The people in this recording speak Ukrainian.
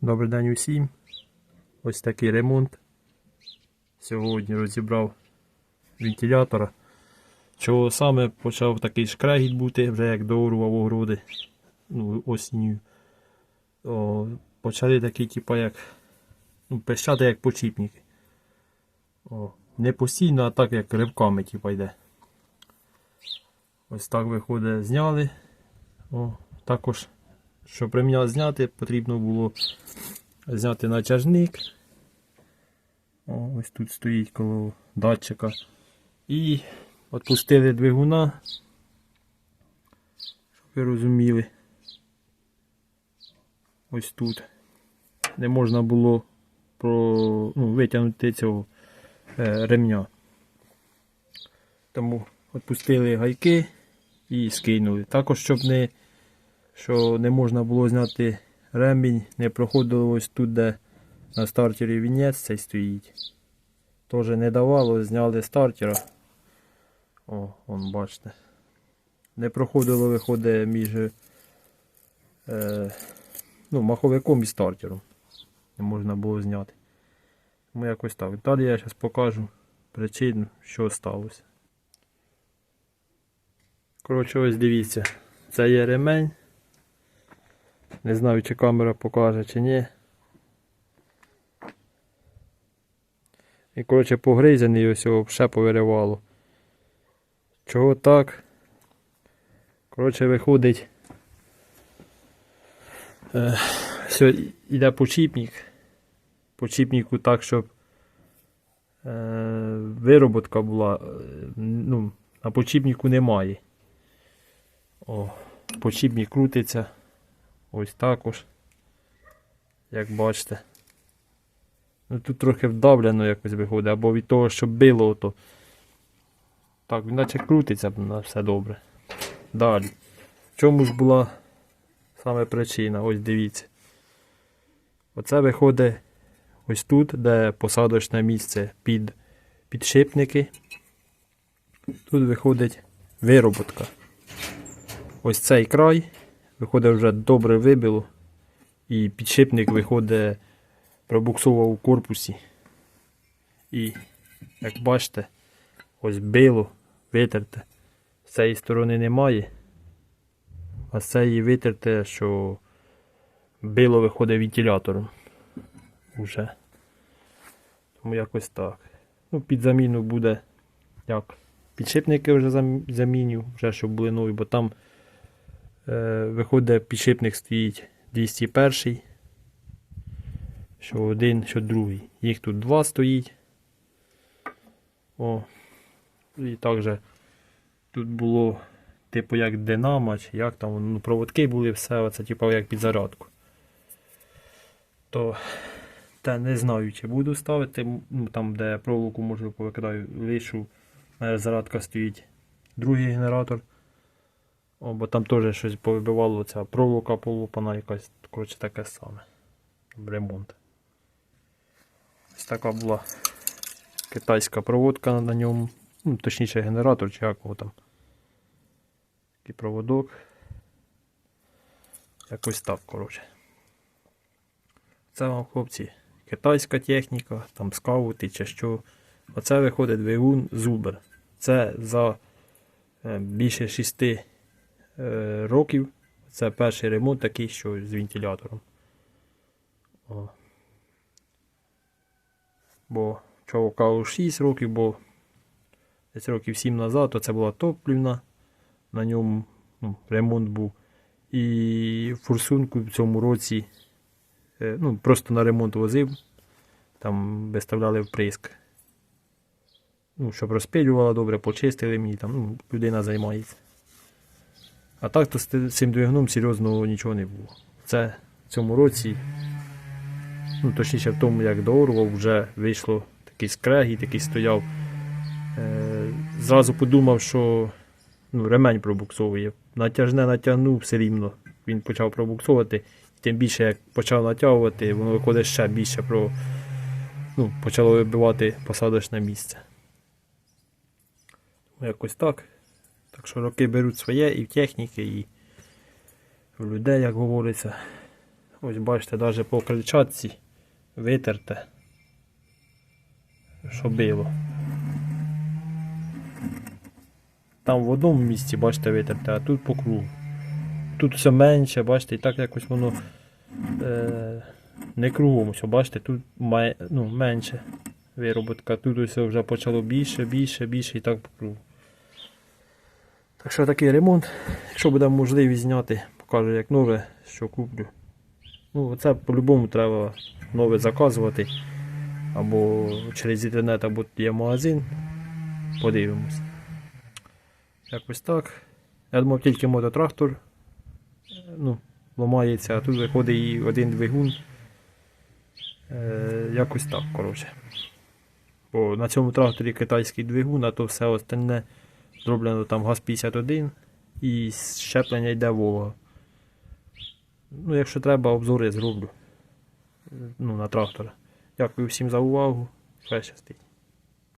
Добрий день усім. Ось такий ремонт. Сьогодні розібрав вентилятора. Чого саме почав такий шкрегіт бути, вже як доорував огороди ну, осінню. О, почали такі, типу, як ну, пищати як почіпники. О, не постійно, а так як ривками, типу, йде. Ось так виходить, зняли. О, також, щоб ремня зняти, потрібно було зняти натяжник. О, ось тут стоїть коло датчика. І відпустили двигуна. Щоб ви розуміли. Ось тут. Не можна було про, ну, витягнути цього е, ремня. Тому відпустили гайки і скинули. Також, щоб не, що не можна було зняти ремінь, не проходило ось тут, де на стартері вінець цей стоїть. Теж не давало, зняли стартера. О, вон бачите. Не проходило, виходить між е, ну, маховиком і стартером. Не можна було зняти. Тому якось так. Далі я зараз покажу причину, що сталося. Коротше, ось дивіться. Це є ремень. Не знаю, чи камера покаже, чи ні. І, коротше, погризаний ось його ще повиривало. Чого так? Коротше, виходить. Е, все, йде почіпник. Почіпнику так, щоб е, вироботка була. е, Ну, на почіпнику немає. О, почіпник крутиться. Ось також. Як бачите. Ну тут трохи вдавлено якось виходить, або від того, що било, то так, він наче крутиться, на все добре. Далі. В чому ж була саме причина? Ось дивіться. Оце виходить ось тут, де посадочне місце під підшипники. Тут виходить вироботка. Ось цей край виходить вже добре вибило. І підшипник виходить пробуксував у корпусі. І, як бачите, ось било, витерте. З цієї сторони немає. А з цієї витерте, що било виходить вентилятором. Уже. Тому якось так. Ну, під заміну буде як. Підшипники вже зам- заміню, вже щоб були нові, бо там виходить підшипник стоїть 201 що один, що другий. Їх тут два стоїть. О. І також тут було, типу, як динамо, чи як там, ну, проводки були, все, оце, типу, як під зарядку. То та не знаю, чи буду ставити. Ну, там, де проволоку можу повикидаю, лишу, е, зарядка стоїть другий генератор. О, бо там теж щось повибивало, ця проволока полупана якась, коротше таке саме. Ремонт. Ось така була китайська проводка на ньому. Ну, точніше генератор чи якого там. Такий проводок. Якось так, коротше. Це вам, хлопці, китайська техніка, там скаути чи що. Оце виходить двигун Зубер. Це за е, більше 6 е, років. Це перший ремонт такий, що з вентилятором. О. Бо чого кажу 6 років, бо десь років 7 назад то це була топлівна, на ньому ну, ремонт був. І форсунку в цьому році е, ну, просто на ремонт возив, там виставляли вприск. Ну, щоб розпилювала добре, почистили мені, там ну, людина займається. А так то з цим двигуном серйозного нічого не було. Це в цьому році ну, точніше в тому, як доорував, вже вийшло такий скрегіт, який стояв. Е, зразу подумав, що ну, ремень пробуксовує. Натяжне натягнув все рівно. Він почав пробуксовувати. Тим більше, як почав натягувати, воно виходить ще більше про. Ну, почало вибивати посадочне місце. Якось так. Так що роки беруть своє і в техніки, і в людей, як говориться. Ось бачите, навіть по крильчатці витерте. Що било. Там в одному місці, бачите, витерте, а тут по кругу. Тут все менше, бачите, і так якось воно е, не кругом, все, бачите, тут має, ну, менше вироботка. Тут ось вже почало більше, більше, більше і так по кругу. Так такий ремонт. Якщо буде можливість зняти, покажу як нове, що куплю. Ну, це по-любому треба нове заказувати. Або через інтернет, або є магазин. Подивимось. Якось так. Я думав тільки мототрактор ну, ламається, а тут виходить і один двигун. Е, якось так, коротше. Бо на цьому тракторі китайський двигун, а то все остальне зроблено там ГАЗ-51 і щеплення йде Волга. Ну, якщо треба, обзори зроблю. Ну, на трактора. Дякую всім за увагу. Хай щастить.